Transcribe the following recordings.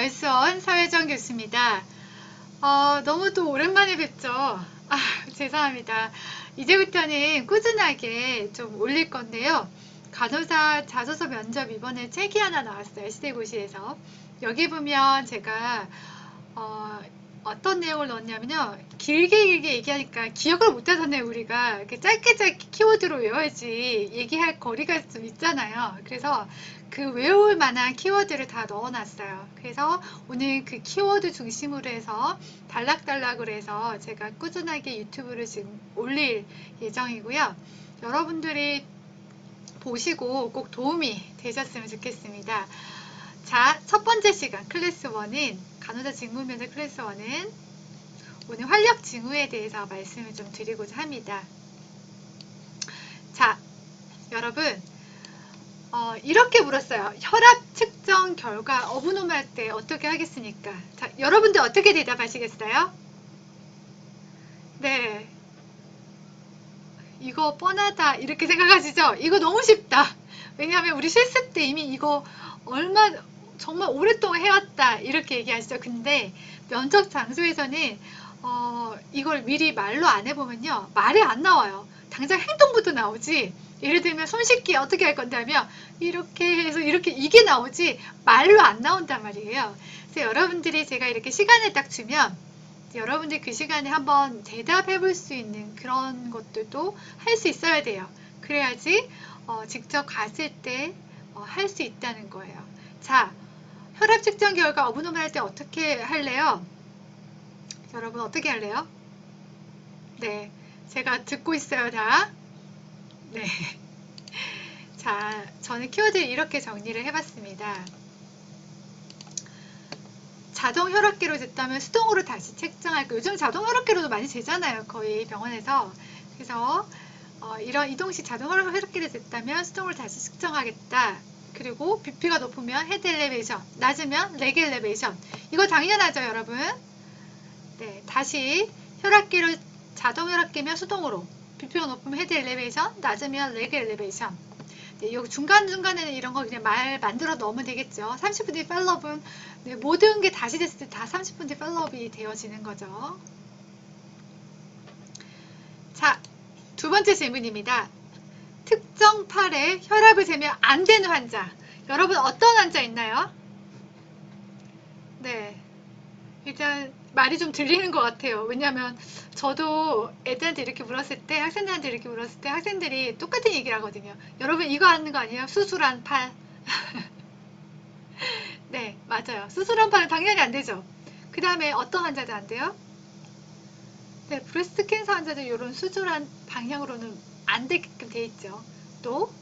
말수원 서혜정 교수입니다. 어, 너무 또 오랜만에 뵙죠. 아, 죄송합니다. 이제부터는 꾸준하게 좀 올릴 건데요. 간호사 자소서 면접 이번에 책이 하나 나왔어요. 시대고시에서. 여기 보면 제가 어, 어떤 내용을 넣었냐면요. 길게 길게 얘기하니까 기억을 못하잖아요, 우리가. 짧게 짧게 키워드로 외워야지 얘기할 거리가 좀 있잖아요. 그래서 그 외울 만한 키워드를 다 넣어놨어요. 그래서 오늘 그 키워드 중심으로 해서 단락단락으로 해서 제가 꾸준하게 유튜브를 지금 올릴 예정이고요. 여러분들이 보시고 꼭 도움이 되셨으면 좋겠습니다. 자, 첫 번째 시간 클래스 1은 간호사 직무면접 클래스 1은 오늘 활력 징후에 대해서 말씀을 좀 드리고자 합니다. 자, 여러분 어, 이렇게 물었어요. 혈압 측정 결과 어부놈 할 때 어떻게 하겠습니까? 자, 여러분들 어떻게 대답하시겠어요? 네. 이거 뻔하다 이렇게 생각하시죠? 이거 너무 쉽다. 왜냐하면 우리 실습 때 이미 이거 얼마 정말 오랫동안 해왔다 이렇게 얘기하시죠. 근데 면접 장소에서는 어, 이걸 미리 말로 안 해보면요 말이 안 나와요. 당장 행동부터 나오지. 예를 들면 손 씻기 어떻게 할 건데 하면 이렇게 해서 이렇게 이게 나오지 말로 안 나온단 말이에요. 그래서 여러분들이 제가 이렇게 시간을 딱 주면 여러분들 그 시간에 한번 대답해 볼 수 있는 그런 것들도 할 수 있어야 돼요. 그래야지 어, 직접 갔을 때 할수 있다는 거예요. 자, 혈압 측정 결과 어부놈 할때 어떻게 할래요? 여러분 어떻게 할래요? 네, 제가 듣고 있어요 다. 네. 자, 저는 키워드를 이렇게 정리를 해봤습니다. 자동 혈압계로 됐다면 수동으로 다시 측정할 거. 요즘 자동 혈압계로도 많이 재잖아요. 거의 병원에서. 그래서 어, 이런 이동식 자동 혈압계로 됐다면 수동으로 다시 측정하겠다. 그리고 BP가 높으면 헤드 엘리베이션, 낮으면 레그 엘리베이션. 이거 당연하죠, 여러분. 네, 다시 혈압계를 자동 혈압계면 수동으로, BP가 높으면 헤드 엘리베이션, 낮으면 레그 엘리베이션. 네, 여기 중간중간에는 이런 거 그냥 말 만들어 넣으면 되겠죠. 30분 뒤 팔로업은 네, 모든 게 다시 됐을 때 다 30분 뒤 팔로업이 되어지는 거죠. 자, 두 번째 질문입니다. 특정 팔에 혈압을 재면 안 되는 환자. 여러분 어떤 환자 있나요? 네. 일단 말이 좀 들리는 것 같아요. 왜냐면 저도 애들한테 이렇게 물었을 때, 학생들한테 이렇게 물었을 때 학생들이 똑같은 얘기를 하거든요. 여러분 이거 아는 거 아니에요? 수술한 팔. 네, 맞아요. 수술한 팔은 당연히 안 되죠. 그 다음에 어떤 환자들 안 돼요? 네, 브레스트 캔서 환자들 이런 수술한 방향으로는 안 되게끔 돼 있죠. 또,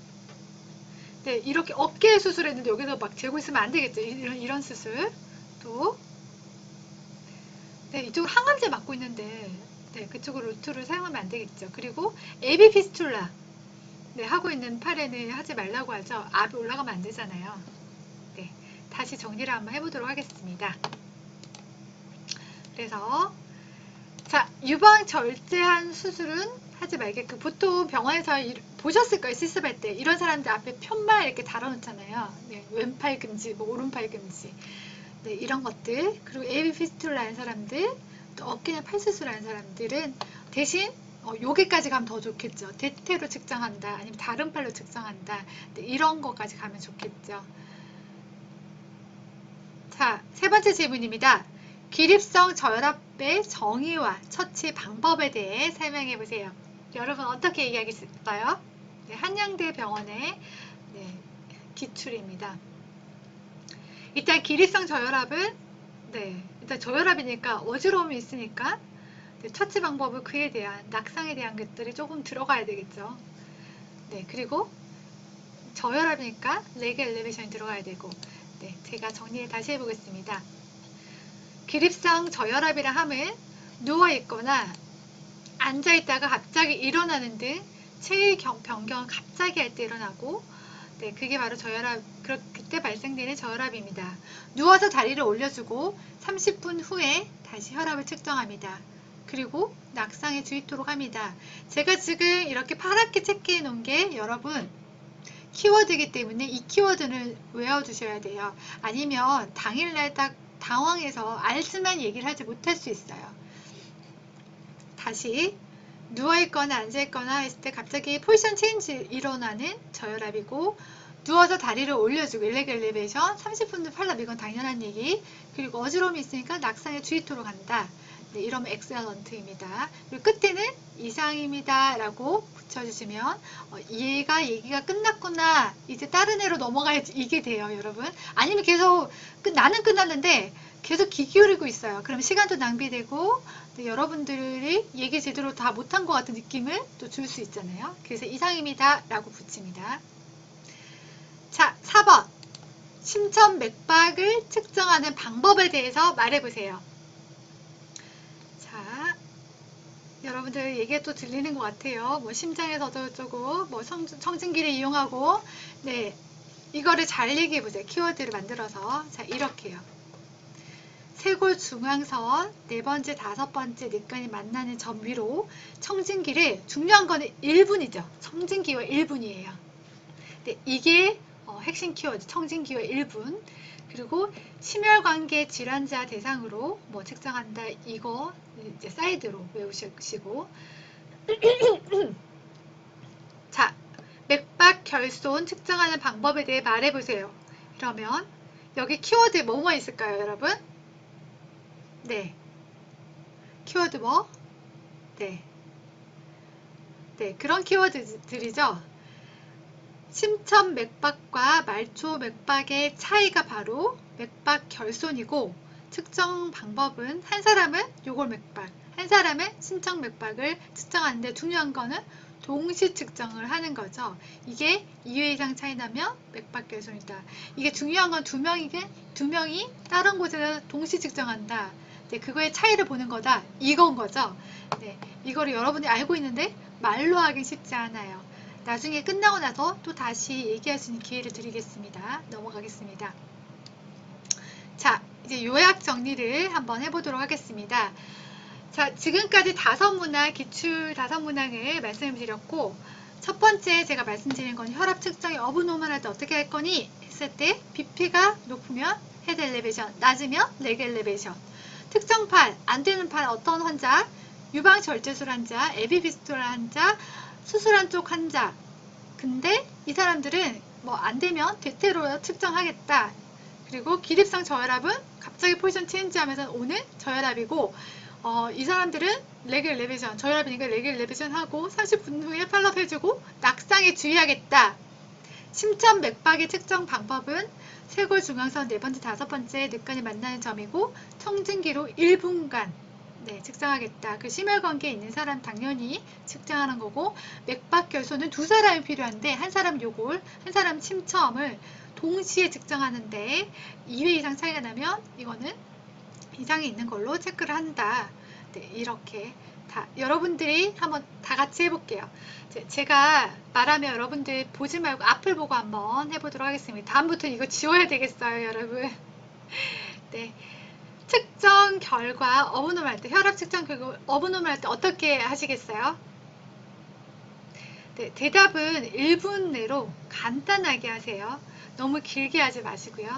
네, 이렇게 어깨 수술했는데 여기서 막 재고 있으면 안 되겠죠. 이런, 이런 수술. 또, 네, 이쪽으로 항암제 맞고 있는데, 네, 그쪽으로 루트를 사용하면 안 되겠죠. 그리고 에비 피스툴라. 네, 하고 있는 팔에는 하지 말라고 하죠. 압이 올라가면 안 되잖아요. 네, 다시 정리를 한번 해보도록 하겠습니다. 그래서, 자, 유방 절제한 수술은 하지 말게끔 보통 병원에서 이- 보셨을 거예요 실습할 때 이런 사람들 앞에 편말 이렇게 달아놓잖아요 네, 왼팔 금지 뭐 오른팔 금지 네, 이런 것들 그리고 에비 피스툴라는 사람들 또 어깨나 팔 수술하는 사람들은 대신 어, 여기까지 가면 더 좋겠죠 대퇴로 측정한다 아니면 다른 팔로 측정한다 네, 이런 것까지 가면 좋겠죠 자 세 번째 질문입니다 기립성 저혈압의 정의와 처치 방법에 대해 설명해 보세요. 여러분 어떻게 얘기하겠어요? 네, 한양대 병원의 네, 기출입니다. 일단 기립성 저혈압은 네, 일단 저혈압이니까 어지러움이 있으니까 네, 처치 방법은 그에 대한 낙상에 대한 것들이 조금 들어가야 되겠죠. 네, 그리고 저혈압이니까 레그 엘리베이션이 들어가야 되고 네, 제가 정리를 다시 해보겠습니다. 기립성 저혈압이라 함은 누워 있거나 앉아 있다가 갑자기 일어나는 등 경- 변경을 갑자기 할 때 일어나고 네, 그게 바로 저혈압 그, 그때 발생되는 저혈압입니다. 누워서 다리를 올려주고 30분 후에 다시 혈압을 측정합니다. 그리고 낙상에 주의토록 합니다. 제가 지금 이렇게 파랗게 체크해 놓은 게 여러분 키워드이기 때문에 이 키워드는 외워두셔야 돼요. 아니면 당일날 딱 당황해서 알지만 얘기를 하지 못할 수 있어요. 다시 누워있거나 앉아있거나 했을 때 갑자기 포지션 체인지 일어나는 저혈압이고 누워서 다리를 올려주고 일렉 엘리베이션 30분 후 팔랍 이건 당연한 얘기. 그리고 어지러움이 있으니까 낙상의 주의토로 간다. 네, 이러면 엑셀런트입니다. 그리고 끝에는 이상입니다 라고 붙여주시면 어, 얘가 얘기가 끝났구나 이제 다른 애로 넘어가야지 이게 돼요 여러분. 아니면 계속 끝- 나는 끝났는데 계속 귀 기울이고 있어요 그럼 시간도 낭비되고 네, 여러분들이 얘기 제대로 다 못한 것 같은 느낌을 또 줄 수 있잖아요 그래서 이상입니다 라고 붙입니다 자, 4번. 심천 맥박을 측정하는 방법에 대해서 말해보세요. 자, 여러분들 얘기가 또 들리는 것 같아요. 뭐 심장에서도 어쩌고, 뭐 성, 청진기를 이용하고, 네, 이거를 잘 얘기해보세요. 키워드를 만들어서. 자, 이렇게요. 쇄골 중앙선 네 번째, 다섯 번째 늑간이 만나는 점 위로 청진기를 중요한 거는 1분이죠. 청진기와 1분이에요. 네, 이게 어, 핵심 키워드 청진기호 1분 그리고 심혈관계 질환자 대상으로 뭐 측정한다 이거 이제 사이드로 외우시고 자 맥박 결손 측정하는 방법에 대해 말해보세요 그러면 여기 키워드 뭐뭐 있을까요 여러분 네 키워드 뭐? 네. 네, 그런 키워드들이죠. 심천 맥박과 말초 맥박의 차이가 바로 맥박 결손이고 측정 방법은 한 사람은 요골 맥박, 한 사람은 심청 맥박을 측정하는데 중요한 거는 동시 측정을 하는 거죠. 이게 2회 이상 차이 나면 맥박 결손이다. 이게 중요한 건 두 명이 두 명이 다른 곳에서 동시 측정한다. 네, 그거의 차이를 보는 거다. 이건 거죠. 네, 이거를 여러분이 알고 있는데 말로 하긴 쉽지 않아요. 나중에 끝나고 나서 또 다시 얘기할 수 있는 기회를 드리겠습니다. 넘어가겠습니다. 자, 이제 요약 정리를 한번 해보도록 하겠습니다. 자, 지금까지 다섯 문항, 기출 다섯 문항을 말씀드렸고, 첫 번째 제가 말씀드린 건 혈압 측정이 어브노멀할 때 어떻게 할 거니? 했을 때 BP가 높으면 헤드 엘리베이션, 낮으면 레그 엘리베이션. 특정 판, 안 되는 판 어떤 환자? 유방 절제술 환자, 에비피스톨 환자, 수술한 쪽 환자. 근데 이 사람들은 뭐 안 되면 대퇴로 측정하겠다. 그리고 기립성 저혈압은 갑자기 포지션 체인지 하면서 오는 저혈압이고 어, 이 사람들은 레그 엘리베이션, 저혈압이니까 레그 엘리베이션 하고 30분 후에 팔럽 해주고 낙상에 주의하겠다. 심천 맥박의 측정 방법은 쇄골 중앙선 네 번째, 다섯 번째 늑간이 만나는 점이고 청진기로 1분간 네, 측정하겠다. 그 심혈관계에 있는 사람 당연히 측정하는 거고 맥박 결손은 두 사람이 필요한데 한 사람 요골, 한 사람 침첨을 동시에 측정하는데 2회 이상 차이가 나면 이거는 이상이 있는 걸로 체크를 한다. 네, 이렇게 다 여러분들이 한번 다 같이 해볼게요. 제- 제가 말하면 여러분들 보지 말고 앞을 보고 한번 해보도록 하겠습니다. 다음부터 이거 지워야 되겠어요, 여러분. 네. 측정 결과 할 때, 혈압 측정 결과 할때 어떻게 하시겠어요? 네, 대답은 1분 내로 간단하게 하세요. 너무 길게 하지 마시고요.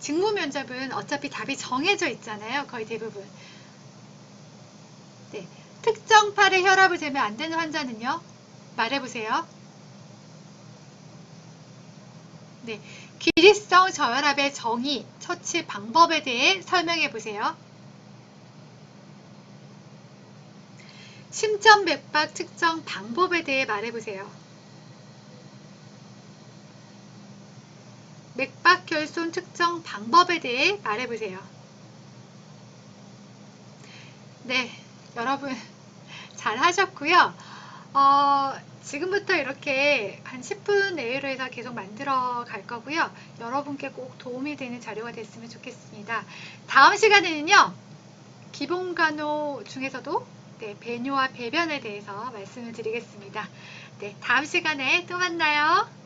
직무 면접은 어차피 답이 정해져 있잖아요. 거의 대부분. 네, 특정 팔의 혈압을 재면 안 되는 환자는요? 말해보세요. 네, 기립성 저혈압의 정의, 처치 방법에 대해 설명해 보세요. 심전 맥박 측정 방법에 대해 말해 보세요. 맥박 결손 측정 방법에 대해 말해 보세요. 네, 여러분 잘 하셨고요. 어, 지금부터 이렇게 한 10분 내외로 해서 계속 만들어 갈 거고요. 여러분께 꼭 도움이 되는 자료가 됐으면 좋겠습니다. 다음 시간에는요. 기본 간호 중에서도 네, 배뇨와 배변에 대해서 말씀을 드리겠습니다. 네, 다음 시간에 또 만나요.